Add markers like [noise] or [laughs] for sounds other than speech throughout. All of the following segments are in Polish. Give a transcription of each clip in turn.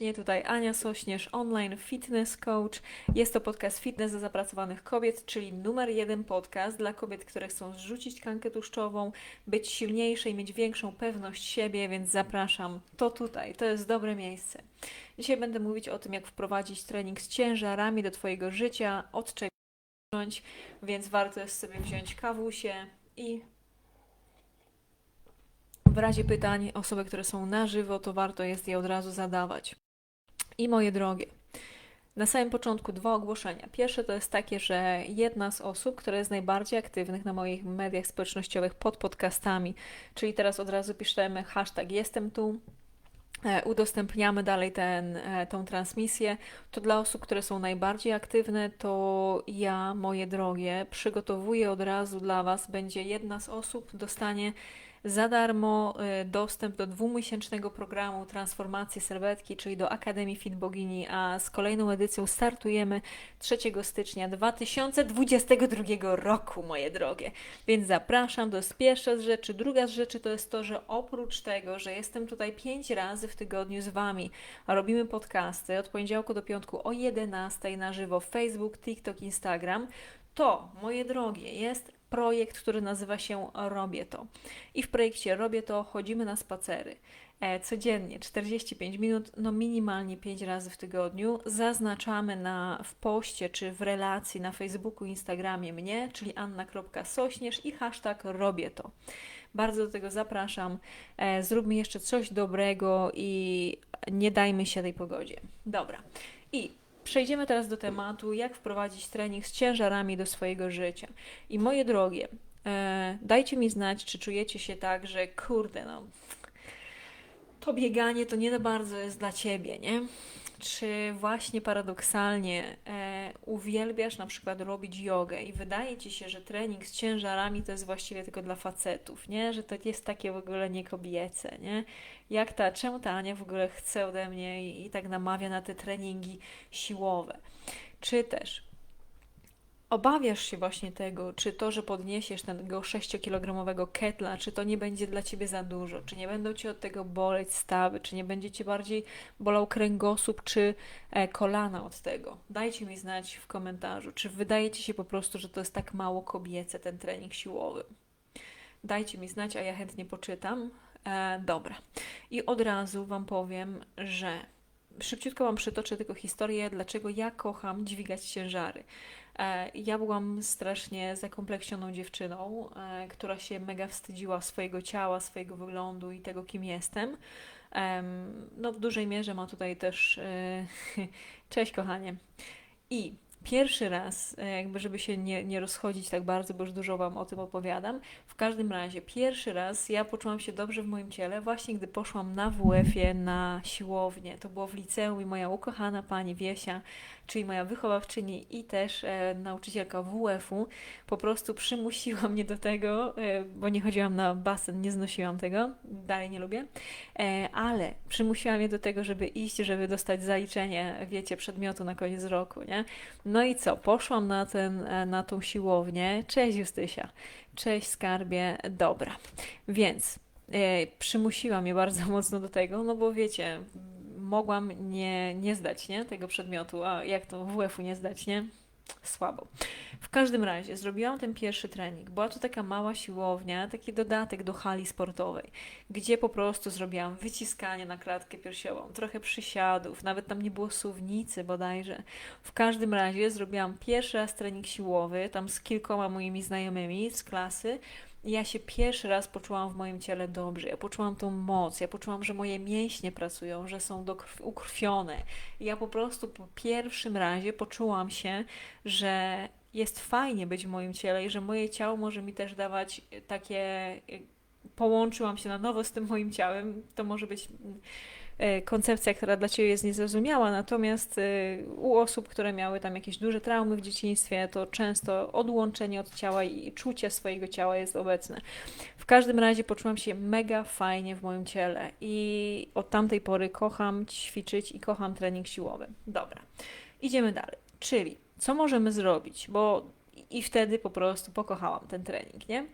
Nie, tutaj Ania Sośnierz, online fitness coach. Jest to podcast fitness dla zapracowanych kobiet, czyli numer jeden podcast dla kobiet, które chcą zrzucić tkankę tłuszczową, być silniejsze i mieć większą pewność siebie, więc zapraszam. To tutaj, to jest dobre miejsce. Dzisiaj będę mówić o tym, jak wprowadzić trening z ciężarami do Twojego życia, od czego zacząć, więc warto jest sobie wziąć kawusie i w razie pytań osoby, które są na żywo, to warto jest je od razu zadawać. I moje drogie, na samym początku dwa ogłoszenia. Pierwsze to jest takie, że jedna z osób, która jest najbardziej aktywnych na moich mediach społecznościowych pod podcastami, czyli teraz od razu piszemy hashtag jestem tu, e, udostępniamy dalej ten, e, tą transmisję, to dla osób, które są najbardziej aktywne, to ja, moje drogie, przygotowuję od razu dla Was, będzie jedna z osób, dostanie za darmo y, dostęp do dwumiesięcznego programu Transformacji Serwetki, czyli do Akademii Fit Bogini, a z kolejną edycją startujemy 3 stycznia 2022 roku, moje drogie. Więc zapraszam, to jest pierwsza z rzeczy. Druga z rzeczy to jest to, że oprócz tego, że jestem tutaj 5 razy w tygodniu z Wami, robimy podcasty od poniedziałku do piątku o 11 na żywo Facebook, TikTok, Instagram, to, moje drogie, jest projekt, który nazywa się Robię to. I w projekcie Robię to chodzimy na spacery. E, codziennie 45 minut, no minimalnie 5 razy w tygodniu. Zaznaczamy na, w poście czy w relacji na Facebooku, Instagramie mnie, czyli anna.sośnierz i hashtag Robię to. Bardzo do tego zapraszam. E, zróbmy jeszcze coś dobrego i nie dajmy się tej pogodzie. Dobra. I Przejdziemy teraz do tematu, jak wprowadzić trening z ciężarami do swojego życia. I moje drogie, e, dajcie mi znać, czy czujecie się tak, że kurde, no, to bieganie to nie za bardzo jest dla ciebie, nie? czy właśnie paradoksalnie e, uwielbiasz na przykład robić jogę i wydaje ci się, że trening z ciężarami to jest właściwie tylko dla facetów, nie? Że to jest takie w ogóle nie kobiece, nie? Jak ta, czemu ta Ania w ogóle chce ode mnie i, i tak namawia na te treningi siłowe? Czy też obawiasz się właśnie tego, czy to, że podniesiesz tego 6-kilogramowego ketla, czy to nie będzie dla ciebie za dużo, czy nie będą cię od tego boleć stawy, czy nie będzie cię bardziej bolał kręgosłup, czy e, kolana od tego. Dajcie mi znać w komentarzu, czy wydaje ci się po prostu, że to jest tak mało kobiece ten trening siłowy. Dajcie mi znać, a ja chętnie poczytam. E, dobra. I od razu Wam powiem, że szybciutko Wam przytoczę tylko historię, dlaczego ja kocham dźwigać ciężary. E, ja byłam strasznie zakompleksioną dziewczyną, e, która się mega wstydziła swojego ciała, swojego wyglądu i tego, kim jestem. No, w dużej mierze ma tutaj też. E, [laughs] cześć, kochanie. I pierwszy raz, jakby żeby się nie, nie rozchodzić tak bardzo, bo już dużo Wam o tym opowiadam, w każdym razie pierwszy raz ja poczułam się dobrze w moim ciele właśnie gdy poszłam na WF-ie na siłownię. To było w liceum i moja ukochana pani Wiesia, czyli moja wychowawczyni i też e, nauczycielka WF-u po prostu przymusiła mnie do tego, e, bo nie chodziłam na basen, nie znosiłam tego, dalej nie lubię, e, ale przymusiła mnie do tego, żeby iść, żeby dostać zaliczenie, wiecie, przedmiotu na koniec roku, nie? No i co? Poszłam na, ten, e, na tą siłownię. Cześć Justysia. Cześć skarbie. Dobra. Więc e, przymusiła mnie bardzo [laughs] mocno do tego, no bo wiecie, mogłam nie, nie zdać nie, tego przedmiotu, a jak to WF-u nie zdać, nie? Słabo. W każdym razie zrobiłam ten pierwszy trening. Była to taka mała siłownia, taki dodatek do hali sportowej, gdzie po prostu zrobiłam wyciskanie na klatkę piersiową, trochę przysiadów, nawet tam nie było suwnicy bodajże. W każdym razie zrobiłam pierwszy raz trening siłowy, tam z kilkoma moimi znajomymi z klasy ja się pierwszy raz poczułam w moim ciele dobrze. Ja poczułam tą moc, ja poczułam, że moje mięśnie pracują, że są ukrwione. I ja po prostu po pierwszym razie poczułam się, że jest fajnie być w moim ciele i że moje ciało może mi też dawać takie. Połączyłam się na nowo z tym moim ciałem. To może być koncepcja, która dla Ciebie jest niezrozumiała, natomiast e, u osób, które miały tam jakieś duże traumy w dzieciństwie, to często odłączenie od ciała i czucie swojego ciała jest obecne. W każdym razie poczułam się mega fajnie w moim ciele i od tamtej pory kocham ćwiczyć i kocham trening siłowy. Dobra, idziemy dalej. Czyli co możemy zrobić? Bo i wtedy po prostu pokochałam ten trening, nie?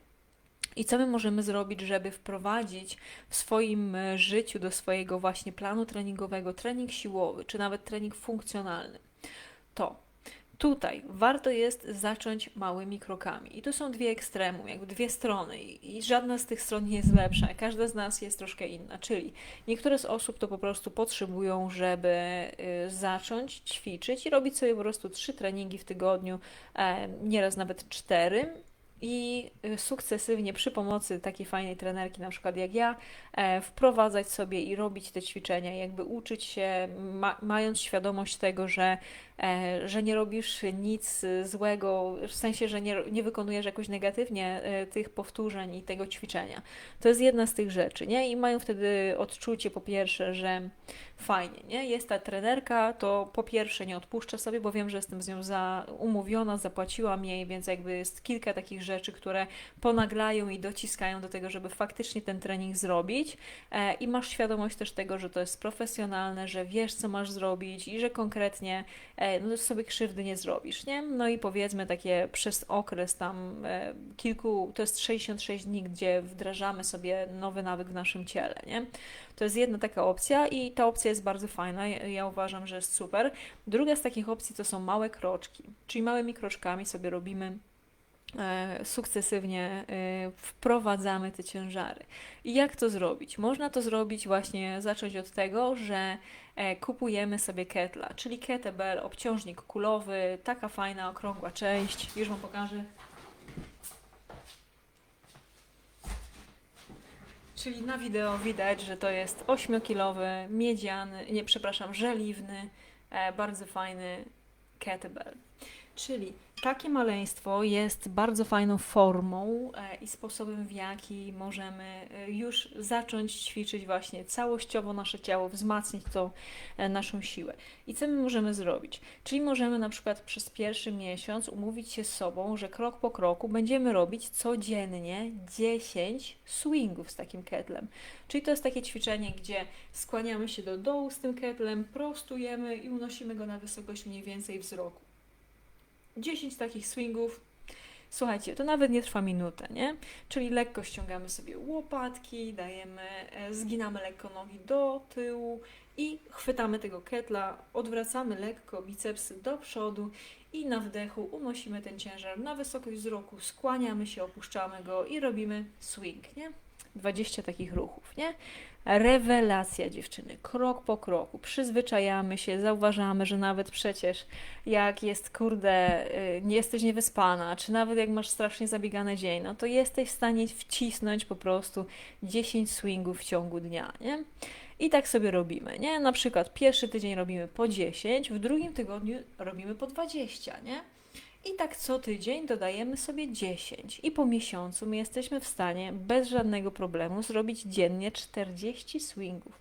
I co my możemy zrobić, żeby wprowadzić w swoim e, życiu do swojego właśnie planu treningowego trening siłowy, czy nawet trening funkcjonalny? To Tutaj warto jest zacząć małymi krokami. I tu są dwie ekstremum, jakby dwie strony, i żadna z tych stron nie jest lepsza. Każda z nas jest troszkę inna. Czyli niektóre z osób to po prostu potrzebują, żeby y, zacząć ćwiczyć i robić sobie po prostu trzy treningi w tygodniu, e, nieraz nawet cztery i y, sukcesywnie przy pomocy takiej fajnej trenerki, na przykład jak ja, e, wprowadzać sobie i robić te ćwiczenia, jakby uczyć się, ma, mając świadomość tego, że E, że nie robisz nic złego, w sensie, że nie, nie wykonujesz jakoś negatywnie e, tych powtórzeń i tego ćwiczenia. To jest jedna z tych rzeczy, nie? I mają wtedy odczucie po pierwsze, że fajnie, nie? Jest ta trenerka, to po pierwsze nie odpuszczę sobie, bo wiem, że jestem z nią za, umówiona, zapłaciłam jej, więc jakby jest kilka takich rzeczy, które ponaglają i dociskają do tego, żeby faktycznie ten trening zrobić e, i masz świadomość też tego, że to jest profesjonalne, że wiesz, co masz zrobić i że konkretnie no sobie krzywdy nie zrobisz, nie? No i powiedzmy takie przez okres tam e, kilku, to jest 66 dni, gdzie wdrażamy sobie nowy nawyk w naszym ciele, nie? To jest jedna taka opcja i ta opcja jest bardzo fajna, ja, uważam, że jest super. Druga z takich opcji to są małe kroczki, czyli małymi kroczkami sobie robimy E, sukcesywnie e, wprowadzamy te ciężary. I jak to zrobić? Można to zrobić właśnie, zacząć od tego, że e, kupujemy sobie ketla, czyli kettlebell, obciążnik kulowy, taka fajna, okrągła część. Już Wam pokażę. Czyli na wideo widać, że to jest 8-kilowy, miedziany, nie przepraszam, żeliwny, bardzo fajny kettlebell. Czyli takie maleństwo jest bardzo fajną formą e, i sposobem, w jaki możemy e, już zacząć ćwiczyć właśnie całościowo nasze ciało, wzmacniać tą e, naszą siłę. I co my możemy zrobić? Czyli możemy na przykład przez pierwszy miesiąc umówić się z sobą, że krok po kroku będziemy robić codziennie 10 swingów z takim ketlem. Czyli to jest takie ćwiczenie, gdzie skłaniamy się do dołu z tym ketlem, prostujemy i unosimy go na wysokość mniej więcej wzroku. 10 takich swingów. Słuchajcie, to nawet nie trwa minutę, nie? Czyli lekko ściągamy sobie łopatki, dajemy, e, zginamy lekko nogi do tyłu i chwytamy tego ketla, odwracamy lekko bicepsy do przodu i na wdechu unosimy ten ciężar na wysokość wzroku, skłaniamy się, opuszczamy go i robimy swing, nie? 20 takich ruchów, nie? Rewelacja dziewczyny, krok po kroku, przyzwyczajamy się, zauważamy, że nawet przecież jak jest, kurde, y, nie jesteś niewyspana, czy nawet jak masz strasznie zabiegany dzień, no to jesteś w stanie wcisnąć po prostu 10 swingów w ciągu dnia, nie? I tak sobie robimy, nie? Na przykład pierwszy tydzień robimy po 10, w drugim tygodniu robimy po 20, nie? I tak co tydzień dodajemy sobie 10 i po miesiącu my jesteśmy w stanie bez żadnego problemu zrobić dziennie 40 swingów.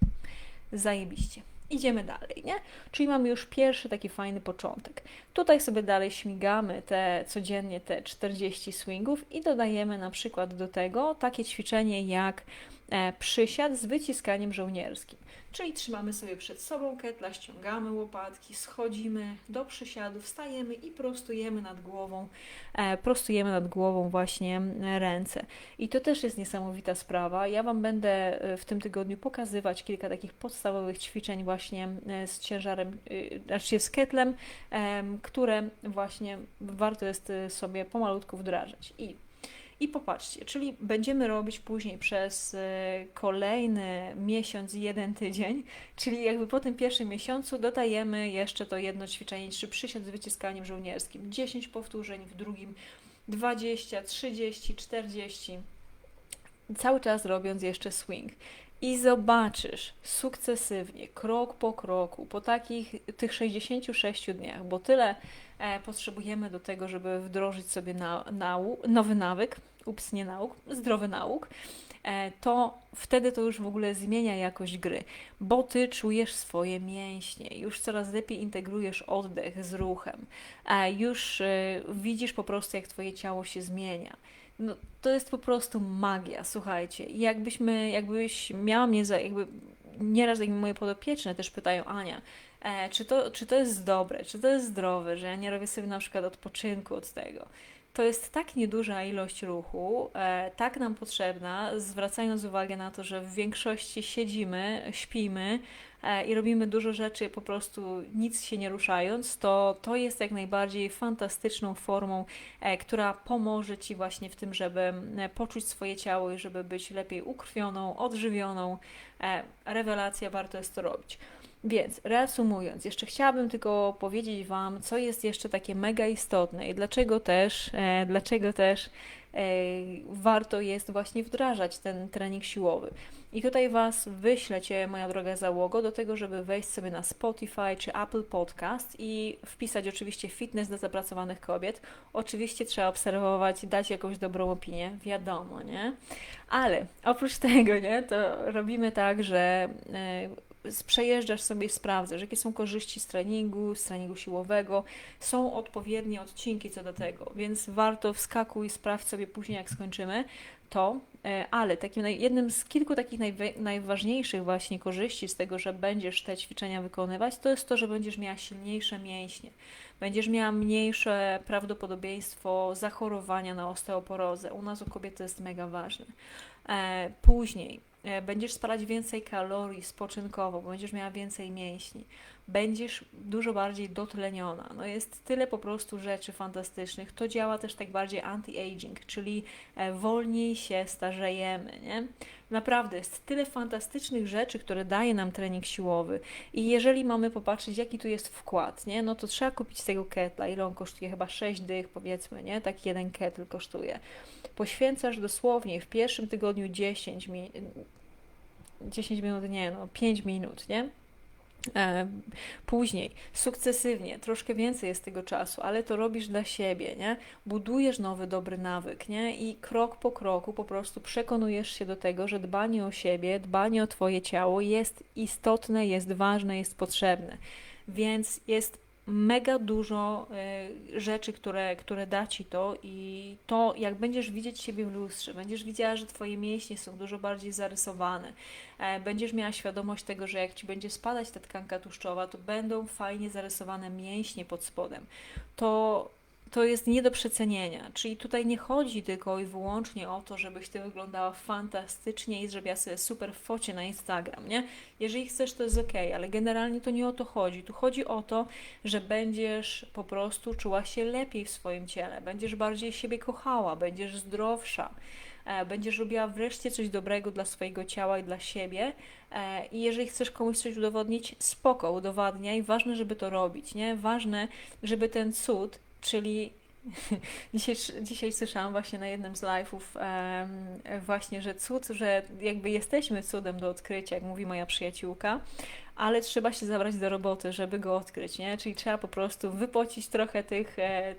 Zajebiście. Idziemy dalej, nie? Czyli mamy już pierwszy taki fajny początek. Tutaj sobie dalej śmigamy te codziennie te 40 swingów i dodajemy na przykład do tego takie ćwiczenie jak przysiad z wyciskaniem żołnierskim. Czyli trzymamy sobie przed sobą ketla, ściągamy łopatki, schodzimy do przysiadu, wstajemy i prostujemy nad głową, e, prostujemy nad głową właśnie ręce. I to też jest niesamowita sprawa. Ja Wam będę e, w tym tygodniu pokazywać kilka takich podstawowych ćwiczeń właśnie e, z ciężarem, e, znaczy z ketlem, e, które właśnie warto jest e, sobie pomalutku wdrażać. I i popatrzcie, czyli będziemy robić później przez e, kolejny miesiąc, jeden tydzień, czyli jakby po tym pierwszym miesiącu dodajemy jeszcze to jedno ćwiczenie, czy przysiad z wyciskaniem żołnierskim. 10 powtórzeń, w drugim 20, 30, 40. Cały czas robiąc jeszcze swing. I zobaczysz sukcesywnie, krok po kroku, po takich tych 66 dniach, bo tyle e, potrzebujemy do tego, żeby wdrożyć sobie na, nowy nawyk, ups, nie nauk, zdrowy nauk, e, to wtedy to już w ogóle zmienia jakość gry, bo ty czujesz swoje mięśnie, już coraz lepiej integrujesz oddech z ruchem, już e, widzisz po prostu, jak twoje ciało się zmienia. No, to jest po prostu magia, słuchajcie. Jakbyśmy, jakbyś miała mnie za, jakby nieraz jakby moje podopieczne też pytają, Ania, e, czy, to, czy to jest dobre, czy to jest zdrowe, że ja nie robię sobie na przykład odpoczynku od tego. To jest tak nieduża ilość ruchu, e, tak nam potrzebna, zwracając uwagę na to, że w większości siedzimy, śpimy e, i robimy dużo rzeczy po prostu nic się nie ruszając, to to jest jak najbardziej fantastyczną formą, e, która pomoże Ci właśnie w tym, żeby e, poczuć swoje ciało i żeby być lepiej ukrwioną, odżywioną. E, rewelacja, warto jest to robić. Więc reasumując, jeszcze chciałabym tylko powiedzieć Wam, co jest jeszcze takie mega istotne i dlaczego też, e, dlaczego też e, warto jest właśnie wdrażać ten trening siłowy. I tutaj Was wyślę Cię, moja droga załogo, do tego, żeby wejść sobie na Spotify czy Apple Podcast i wpisać oczywiście fitness dla zapracowanych kobiet. Oczywiście trzeba obserwować, dać jakąś dobrą opinię, wiadomo, nie? Ale oprócz [laughs] tego, nie, to robimy tak, że e, przejeżdżasz sobie i sprawdzasz, jakie są korzyści z treningu, z treningu siłowego, są odpowiednie odcinki co do tego, więc warto wskakuj sprawdź sobie później, jak skończymy to, e, ale takim jednym z kilku takich najważniejszych właśnie korzyści z tego, że będziesz te ćwiczenia wykonywać, to jest to, że będziesz miała silniejsze mięśnie, będziesz miała mniejsze prawdopodobieństwo zachorowania na osteoporozę. U nas u kobiet to jest mega ważne. E, później będziesz spalać więcej kalorii spoczynkowo, bo będziesz miała więcej mięśni, będziesz dużo bardziej dotleniona. No jest tyle po prostu rzeczy fantastycznych. To działa też tak bardziej anti-aging, czyli e, wolniej się starzejemy, nie? Naprawdę jest tyle fantastycznych rzeczy, które daje nam trening siłowy. I jeżeli mamy popatrzeć, jaki tu jest wkład, nie? No to trzeba kupić tego ketla. Ile on kosztuje? Chyba 6 dych, powiedzmy, nie? Tak jeden ketl kosztuje. Poświęcasz dosłownie w pierwszym tygodniu 10 minut, 10 minut, nie, no 5 minut, nie? E, później, sukcesywnie, troszkę więcej jest tego czasu, ale to robisz dla siebie, nie? Budujesz nowy, dobry nawyk, nie? I krok po kroku po prostu przekonujesz się do tego, że dbanie o siebie, dbanie o Twoje ciało jest istotne, jest ważne, jest potrzebne. Więc jest mega dużo y, rzeczy, które, które da Ci to i to, jak będziesz widzieć siebie w lustrze, będziesz widziała, że Twoje mięśnie są dużo bardziej zarysowane, e, będziesz miała świadomość tego, że jak Ci będzie spadać ta tkanka tłuszczowa, to będą fajnie zarysowane mięśnie pod spodem, to to jest nie do przecenienia. Czyli tutaj nie chodzi tylko i wyłącznie o to, żebyś ty wyglądała fantastycznie i zrobiła sobie super focie na Instagram, nie? Jeżeli chcesz, to jest ok, ale generalnie to nie o to chodzi. Tu chodzi o to, że będziesz po prostu czuła się lepiej w swoim ciele, będziesz bardziej siebie kochała, będziesz zdrowsza e, będziesz robiła wreszcie coś dobrego dla swojego ciała i dla siebie. E, I jeżeli chcesz komuś coś udowodnić, spoko, udowadniaj. Ważne, żeby to robić, nie? Ważne, żeby ten cud Czyli [laughs] dzisiaj, dzisiaj słyszałam właśnie na jednym z live'ów um, właśnie, że cud, że jakby jesteśmy cudem do odkrycia, jak mówi moja przyjaciółka, ale trzeba się zabrać do roboty, żeby go odkryć, nie? Czyli trzeba po prostu wypocić trochę tych, e,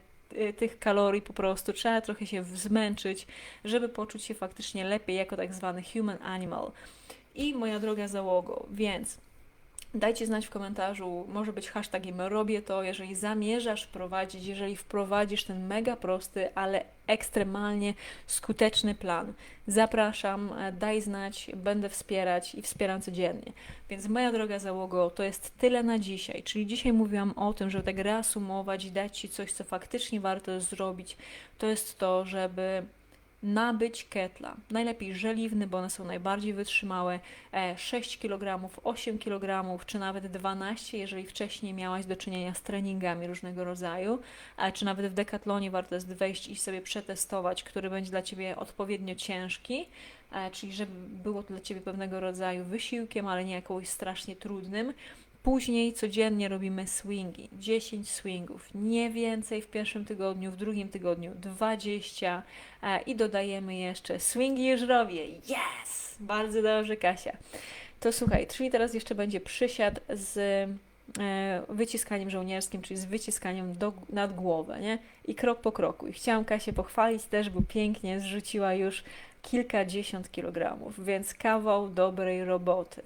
tych kalorii po prostu, trzeba trochę się zmęczyć, żeby poczuć się faktycznie lepiej jako tak zwany human animal. I moja droga załogo, więc Dajcie znać w komentarzu, może być hashtagiem robię to, jeżeli zamierzasz wprowadzić, jeżeli wprowadzisz ten mega prosty, ale ekstremalnie skuteczny plan. Zapraszam, e, daj znać, będę wspierać i wspieram codziennie. Więc moja droga załogo, to jest tyle na dzisiaj. Czyli dzisiaj mówiłam o tym, żeby tak reasumować i dać Ci coś, co faktycznie warto zrobić. To jest to, żeby nabyć ketla. Najlepiej żeliwny, bo one są najbardziej wytrzymałe. 6 kg, 8 kg, czy nawet 12, jeżeli wcześniej miałaś do czynienia z treningami różnego rodzaju, czy nawet w dekatlonie warto jest wejść i sobie przetestować, który będzie dla Ciebie odpowiednio ciężki, czyli żeby było to dla Ciebie pewnego rodzaju wysiłkiem, ale nie jakąś strasznie trudnym. Później codziennie robimy swingi, 10 swingów, nie więcej w pierwszym tygodniu, w drugim tygodniu 20 e, i dodajemy jeszcze swingi już robię. Yes! Bardzo dobrze, Kasia. To słuchaj, czyli teraz jeszcze będzie przysiad z e, wyciskaniem żołnierskim, czyli z wyciskaniem do, nad głowę, nie? I krok po kroku. I chciałam Kasię pochwalić też, bo pięknie zrzuciła już kilkadziesiąt kilogramów, więc kawał dobrej roboty.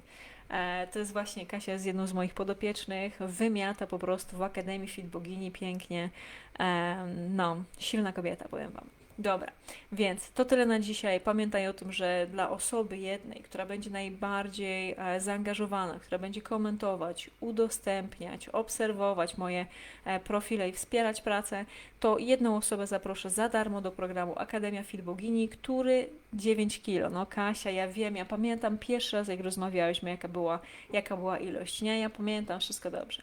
E, to jest właśnie Kasia z jedną z moich podopiecznych, wymiata po prostu w Akademii Fit Bogini pięknie. E, no, silna kobieta, powiem Wam. Dobra, więc to tyle na dzisiaj. Pamiętaj o tym, że dla osoby jednej, która będzie najbardziej e, zaangażowana, która będzie komentować, udostępniać, obserwować moje e, profile i wspierać pracę, to jedną osobę zaproszę za darmo do programu Akademia Filbogini, który 9 kilo. No Kasia, ja wiem, ja pamiętam pierwszy raz, jak rozmawiałyśmy, jaka była, jaka była ilość. Nie, ja pamiętam wszystko dobrze.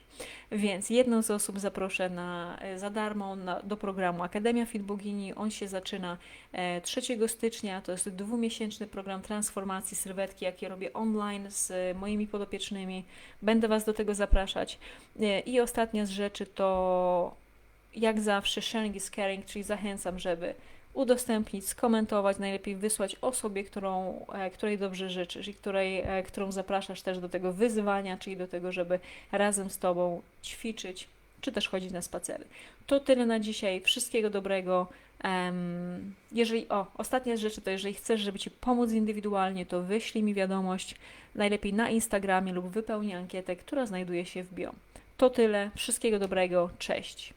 Więc jedną z osób zaproszę na, e, za darmo na, do programu Akademia Filbogini. On się zaczyna e, 3 stycznia. To jest dwumiesięczny program transformacji sylwetki, jaki robię online z e, moimi podopiecznymi. Będę Was do tego zapraszać. E, I ostatnia z rzeczy to jak zawsze sharing is caring, czyli zachęcam, żeby udostępnić, skomentować, najlepiej wysłać osobie, którą, e, której dobrze życzysz i której, e, którą zapraszasz też do tego wyzwania, czyli do tego, żeby razem z Tobą ćwiczyć, czy też chodzić na spacery. To tyle na dzisiaj. Wszystkiego dobrego. Jeżeli, o, ostatnia z rzeczy to jeżeli chcesz, żeby Ci pomóc indywidualnie, to wyślij mi wiadomość, najlepiej na Instagramie lub wypełnij ankietę, która znajduje się w bio. To tyle. Wszystkiego dobrego. Cześć.